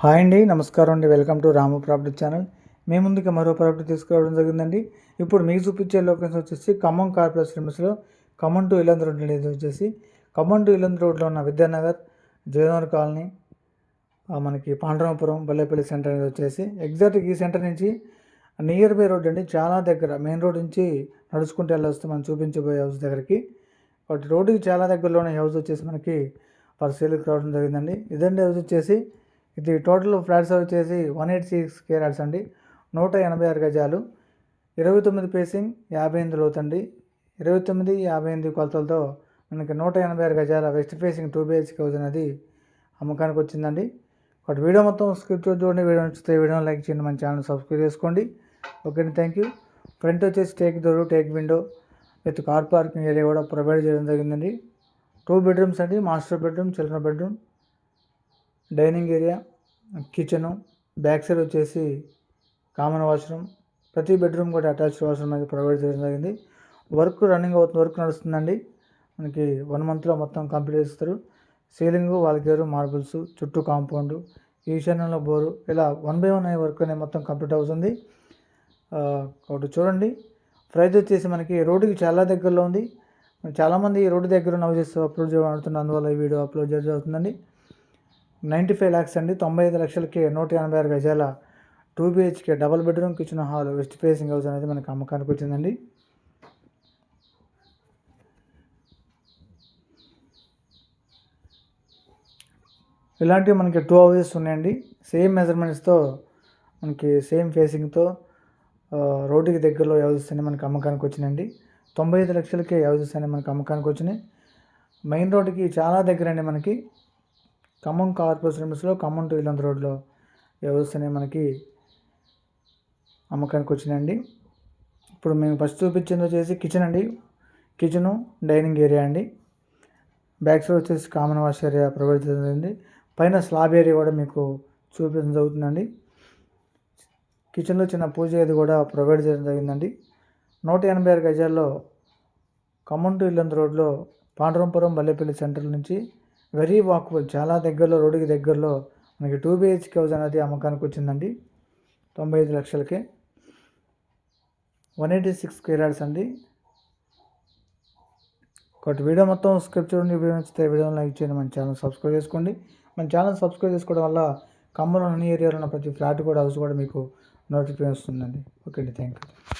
Hi అండి నమస్కారం అండి. Welcome to Ramu property channel. మేము ముందుకి మరో ప్రాపర్టీ తీసుకురావడం జరిగిందండి. ఇప్పుడు మీకు చూపించే లొకేషన్ వచ్చేసి ఖమ్మం కార్పొరేట్ లిమిట్స్లో ఖమ్మం టు ఇలంద్ రోడ్ అనేది వచ్చేసి ఖమ్మం టు ఇలంద్ రోడ్లో ఉన్న విద్యానగర్ జయనగర్ కాలనీ మనకి పాండ్రామపురం బల్లేపల్లి సెంటర్ అనేది వచ్చేసి ఎగ్జాక్ట్ ఈ సెంటర్ నుంచి నియర్ బై రోడ్ అండి. చాలా దగ్గర మెయిన్ రోడ్ నుంచి నడుచుకుంటూ వెళ్ళొస్తే మనం చూపించబోయే హౌస్ దగ్గరికి. బట్ రోడ్డుకి చాలా దగ్గరలో ఉన్న హౌస్ వచ్చేసి మనకి పర్ రావడం జరిగిందండి. ఇదండి హౌస్ వచ్చేసి ఇది టోటల్ ఫ్లాట్స్ వచ్చేసి వన్ ఎయిట్ సిక్స్ కేరాట్స్ అండి. నూట ఎనభై ఆరు గజాలు. ఇరవై తొమ్మిది పేసింగ్ యాభై ఎనిమిది లోతండి. ఇరవై తొమ్మిది యాభై ఎనిమిది కొలతలతో మనకి నూట ఎనభై ఆరు గజాల west facing two BHK house అనేది అమ్మకానికి వచ్చిందండి. ఒకటి వీడియో మొత్తం స్క్రిప్ట్ చూడండి. వీడియో నచ్చితే వీడియో లైక్ చేయండి. మన ఛానల్ సబ్స్క్రైబ్ చేసుకోండి. Okay thank you. ఫ్రంట్ వచ్చేసి teak door teak window with car parking area కూడా ప్రొవైడ్ చేయడం జరిగిందండి. టూ బెడ్రూమ్స్ అండి. Master bedroom children bedroom. Dining area kitchen back side వచ్చేసి కామన్ వాష్రూమ్. ప్రతి బెడ్రూమ్ కూడా అటాచ్డ్ వాష్రూమ్ అనేది ప్రొవైడ్ చేయడం జరిగింది. వర్క్ రన్నింగ్ అవుతుంది వర్క్ నడుస్తుందండి. మనకి వన్ మంత్లో మొత్తం కంప్లీట్ చేస్తారు. సీలింగ్ వాల్గేరు మార్బుల్స్ చుట్టూ కాంపౌండ్ ఈశాన్యంలో బోరు ఇలా వన్ బై వన్ అయ్యే వర్క్ అనేది మొత్తం కంప్లీట్ అవుతుంది. ఒకటి చూడండి. ప్రైజ్ వచ్చేసి మనకి రోడ్డుకి చాలా దగ్గరలో ఉంది. చాలామంది ఈ రోడ్డు దగ్గర నవ్వు చేస్తూ అప్లోడ్ చేయబడుతుంది అందువల్ల ఈ వీడియో అప్లోడ్ చేయడం జరుగుతుందండి. నైంటీ ఫైవ్ ల్యాక్స్ అండి. తొంభై ఐదు లక్షలకి నూట ఎనభై ఆరు గజాల two BHK double bedroom kitchen hall west facing house అనేది మనకి అమ్మకానికి వచ్చిందండి. ఇలాంటివి మనకి టూ హౌసెస్ ఉన్నాయండి. సేమ్ మెజర్మెంట్స్తో మనకి సేమ్ ఫేసింగ్తో రోడ్డుకి దగ్గరలో హౌసెస్ అనేవి మనకి అమ్మకానికి వచ్చినాయండి. తొంభై ఐదు లక్షలకి హౌసెస్ అనేవి మనకి అమ్మకానికి వచ్చినాయి. మెయిన్ రోడ్డుకి చాలా దగ్గర అండి మనకి. ఖమ్మం కార్పొరేషన్ లిమిట్స్లో ఖమ్మం టు ఇల్లంత రోడ్లో వ్యవస్థనే మనకి అమ్మకానికి వచ్చినాయండి. ఇప్పుడు మేము ఫస్ట్ చూపించింది వచ్చేసి కిచెన్ అండి. కిచెను డైనింగ్ ఏరియా అండి. బ్యాక్ సైడ్ వచ్చేసి కామన్ వాష్ ఏరియా ప్రొవైడ్ చేసింది పైన స్లాబ్ ఏరియా కూడా మీకు చూపించడం జరుగుతుందండి. కిచెన్లో చిన్న పూజ గది కూడా ప్రొవైడ్ చేయడం జరిగిందండి. నూట ఎనభై ఆరు గజాల్లో ఖమ్మం టు ఇల్లంత రోడ్లో పాండురంపురం బల్లేపల్లి సెంటర్ నుంచి వెరీ వాకబుల్. చాలా దగ్గరలో రోడ్డుకి దగ్గరలో మనకి టూ బిహెచ్కే హౌస్ అనేది అమ్మకానికి వచ్చిందండి. తొంభై ఐదు లక్షలకి. వన్ ఎయిటీ సిక్స్ స్క్వేర్ అండి. ఒకటి వీడియో మొత్తం స్క్రిప్ట్ చూడండి. వీడియో నచ్చితే వీడియోని లైక్ చేయండి. మన ఛానల్ సబ్స్క్రైబ్ చేసుకోండి. మన ఛానల్ సబ్స్క్రైబ్ చేసుకోవడం వల్ల ఖమ్మంలో అన్ని ఏరియాలో ఉన్న ప్రతి ఫ్లాట్ కూడా హౌస్ కూడా మీకు నోటిఫికేషన్ వస్తుందండి. ఓకే అండి. Thank you.